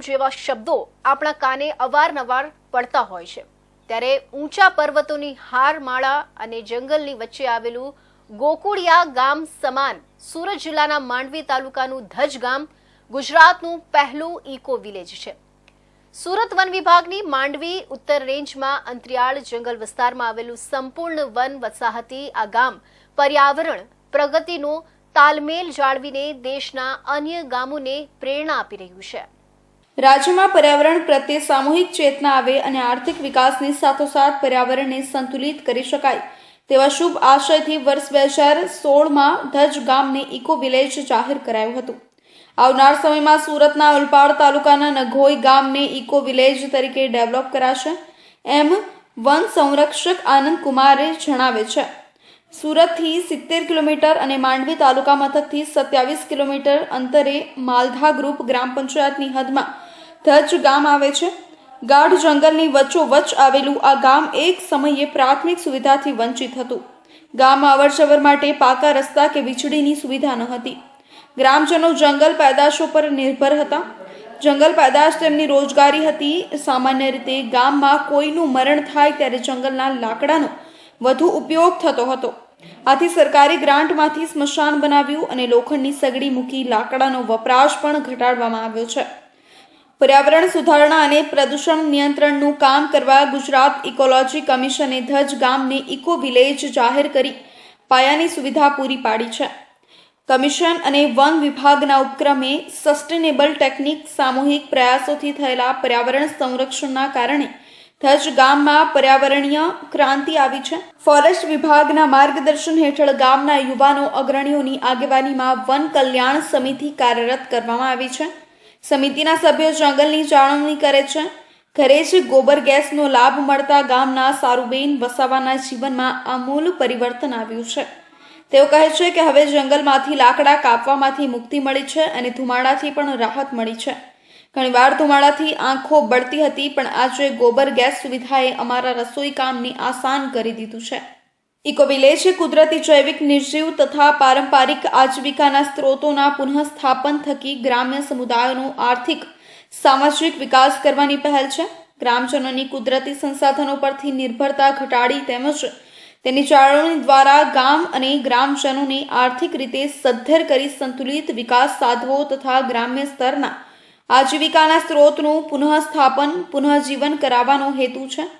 ગામ જેવા શબ્દો આપણા કાને અવારનવાર પડતા હોય છે. ત્યારે ઊંચા પર્વતોની હારમાળા અને જંગલની વચ્ચે આવેલું ગોકુળિયા ગામ સમાન સુરત જિલ્લાના માંડવી તાલુકાનું ધજ ગામ ગુજરાતનું પહેલું ઇકો વિલેજ છે. સુરત વન વિભાગની માંડવી ઉત્તર રેન્જમાં અંતરિયાળ જંગલ વિસ્તારમાં આવેલું સંપૂર્ણ વન વસાહતી આ ગામ પર્યાવરણ, પ્રગતિનો તાલમેલ જાળવીને દેશના અન્ય ગામોને પ્રેરણા આપી રહ્યું છે. રાજ્યમાં પર્યાવરણ પ્રત્યે સામૂહિક ચેતના આવે અને આર્થિક વિકાસની સાથોસાથ પર્યાવરણને સંતુલિત કરી શકાય, તેવા શુભ આશયથી વર્ષ બે હજાર સોળમાં ધજ ગામને ઇકો વિલેજ જાહેર કરાયું હતું. આવનાર સમયમાં સુરતના ઉલપાડ તાલુકાના નઘોઈ ગામને ઇકો વિલેજ તરીકે ડેવલપ કરાશે, એમ વન સંરક્ષક આનંદ કુમારે જણાવે છે. સુરતથી સિત્તેર કિલોમીટર અને માંડવી તાલુકા મથકથી સત્યાવીસ કિલોમીટર અંતરે માલધા ગ્રુપ ગ્રામ પંચાયતની હદમાં ધજ ગામ આવે છે. ગાઢ જંગલની વચ્ચોવચ્ચ આવેલું આ ગામ એક સમયે પ્રાથમિક સુવિધાથી વંચિત હતું. ગામમાં અવરજવર માટે પાકા રસ્તા કે વીજળીની સુવિધા ન હતી. ગ્રામજનો જંગલ પેદાશો પર નિર્ભર હતા. જંગલ પેદાશ તેમની રોજગારી હતી. સામાન્ય રીતે ગામમાં કોઈનું મરણ થાય ત્યારે જંગલના લાકડાનો વધુ ઉપયોગ થતો હતો. આથી સરકારી ગ્રાન્ટમાંથી સ્મશાન બનાવ્યું અને લોખંડની સગડી મૂકી લાકડાનો વપરાશ પણ ઘટાડવામાં આવ્યો છે. પર્યાવરણ સુધારણા અને પ્રદૂષણ નિયંત્રણનું કામ કરવા ગુજરાત ઇકોલોજી કમિશને ધજ ગામને ઇકો વિલેજ જાહેર કરી પાયાની સુવિધા પૂરી પાડી છે. કમિશન અને વન વિભાગના ઉપક્રમે સસ્ટેનેબલ ટેકનિક સામૂહિક પ્રયાસોથી થયેલા પર્યાવરણ સંરક્ષણના કારણે ધજ ગામમાં પર્યાવરણીય ક્રાંતિ આવી છે. ફોરેસ્ટ વિભાગના માર્ગદર્શન હેઠળ ગામના યુવાનો, અગ્રણીઓની આગેવાનીમાં વન કલ્યાણ સમિતિ કાર્યરત કરવામાં આવી છે. સમિતિના સભ્યો જંગલની જાળવણી કરે છે. ઘરે જ ગોબર ગેસનો લાભ મળતા ગામના સારુબેન વસાવાના જીવનમાં આમૂલ પરિવર્તન આવ્યું છે. તેઓ કહે છે કે હવે જંગલમાંથી લાકડા કાપવામાંથી મુક્તિ મળી છે અને ધુમાડાથી પણ રાહત મળી છે. ઘણીવાર ધુમાડાથી આંખો બળતી હતી, પણ આજે ગોબર ગેસ સુવિધાએ અમારા રસોઈ કામને આસાન કરી દીધું છે. ઇકો વિલેજ કુદરતી જૈવિક નિર્જીવ તથા પારંપરિક આજીવિકાના સ્ત્રોતોના પુનઃસ્થાપન થકી ગ્રામ્ય સમુદાયોનો આર્થિક, સામાજિક વિકાસ કરવાની પહેલ છે. ગ્રામજનોની કુદરતી સંસાધનો પરથી નિર્ભરતા ઘટાડી તેમજ તેની જાળવણી દ્વારા ગામ અને ગ્રામજનોને આર્થિક રીતે સદ્ધર કરી સંતુલિત વિકાસ સાધવો તથા ગ્રામ્ય સ્તરના આજીવિકાના સ્ત્રોતનું પુનઃસ્થાપન, પુનઃજીવન કરાવવાનો હેતુ છે.